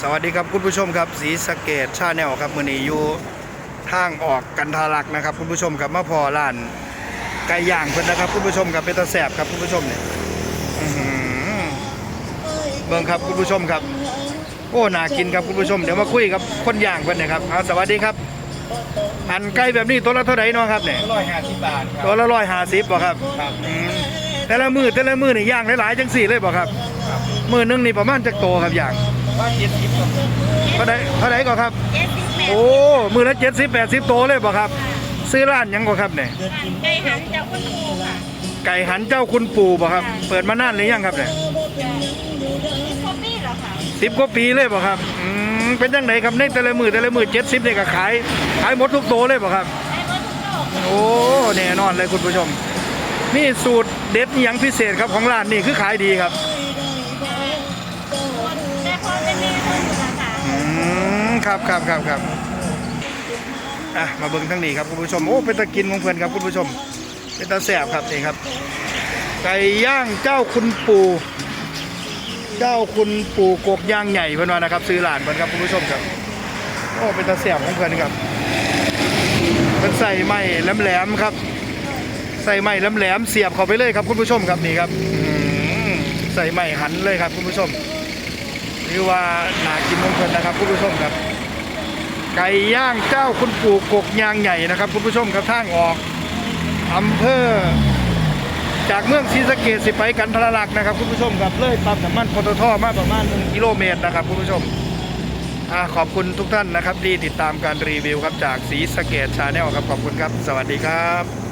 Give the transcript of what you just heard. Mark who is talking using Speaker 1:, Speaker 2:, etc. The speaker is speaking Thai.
Speaker 1: สวัสดีครับคุณผู้ชมครับสีสะเกตชาแนลครับมือนี้อยู่ทางออกกันทารักนะครับคุณผู้ชมครับมาพอร้านไก่ย่างเพิ่นนะครับคุณผู้ชมครับเป็นตาแสบครับคุณผู้ชมเนี่ยอื้อหือเบิ่งครับคุณผู้ชมครับ โอ้น่ากินครับคุณผู้ชมเดี๋ยวมาคุยกับคนย่างเพิ่นนะครับเอาสวัสดีครับ อันไก่แบบนี้ตัวละเท่าไหร่เนาะครับเนี่ย
Speaker 2: ร้อยห้าสิบบาทค
Speaker 1: ตัว
Speaker 2: รับ
Speaker 1: ละร้อยห้าสิบบ่ครับ
Speaker 2: ครับ
Speaker 1: อืมแต่ละมือแต่ละมือนี่ย่างหลายๆจังสี่เลยบ่ครับ
Speaker 2: ครับ
Speaker 1: มือหนึงนี่ประมาณจักโตครับย่าง
Speaker 2: ว่าเจ็ดสิบครับ
Speaker 1: เท่าไหร่เท่าไหร่ก็ครับ
Speaker 3: เจ็ดสิบแปด
Speaker 1: โอ้มือละเจ็ดสิบแปดสิบโตเลยป่ะครับ ซื้อร้านหยังก็ครับเนี่ย
Speaker 3: ไก่หันจะคุณครูค่ะ
Speaker 1: ไก่หันเจ้าคุณปู่ป่ะครับ เปิดมานานหรือยังครับเนี่ย
Speaker 3: คอปปี้เหรอคะ
Speaker 1: สิบกว่าปีเลยป่ะครับอืมเป็นยังไงครับในแต่ละมือแต่ละมือเจ็ดสิบเนี่ยก็ขายขายหมดทุกโตเลยป่ะครับ
Speaker 3: ได้เบอร์ทุกโลก
Speaker 1: โอ้แน่นอนเลยคุณผู้ชม นี่สูตรเด็ดอหยังพิเศษครับของร้านนี่คือขายดีครับ
Speaker 3: ค
Speaker 1: รับครับครับครับอะมาเบิ่งทั้งนี้ครับคุณผู้ชมโอ้เป็นตะกินของเพื่อนครับคุณผู้ชม เป็นตาแสบครับนี่ครับไก่ย่างเจ้าคุณปู่เจ้าคุณปู่กกย่างใหญ่เพื่อนว่านะครับ ซื้อหลานเพื่อนครับคุณผู้ชมครับโอ้เป็นตาแสบของเพื่อนครับเป็นใส่ไม้แหลมๆครับ ใส่ไม้แหลมๆเสียบเข้าไปเลยครับคุณผู้ชมครับนี่ครับใส่ไม้หันเลยครับคุณผู้ชมหรือว่าหนากินมงคลนะครับคุณผู้ชมครับ ไก่ย่างเจ้าคุณปู่กกยางใหญ่นะครับ คุณผู้ชมครับทางออกอำเภอ จากเมืองศรีสะเกดสิไปกันทรลักษณ์นะครับคุณผู้ชมครับเลยปั๊มน้ำมันปตทมาประมาณ1กิโลเมตรนะครับคุณผู้ชมอขอบคุณทุกท่านนะครับที่ติดตามการรีวิวครับจากศรีสะเกดชาแนลครับขอบคุณครับ สวัสดีครับ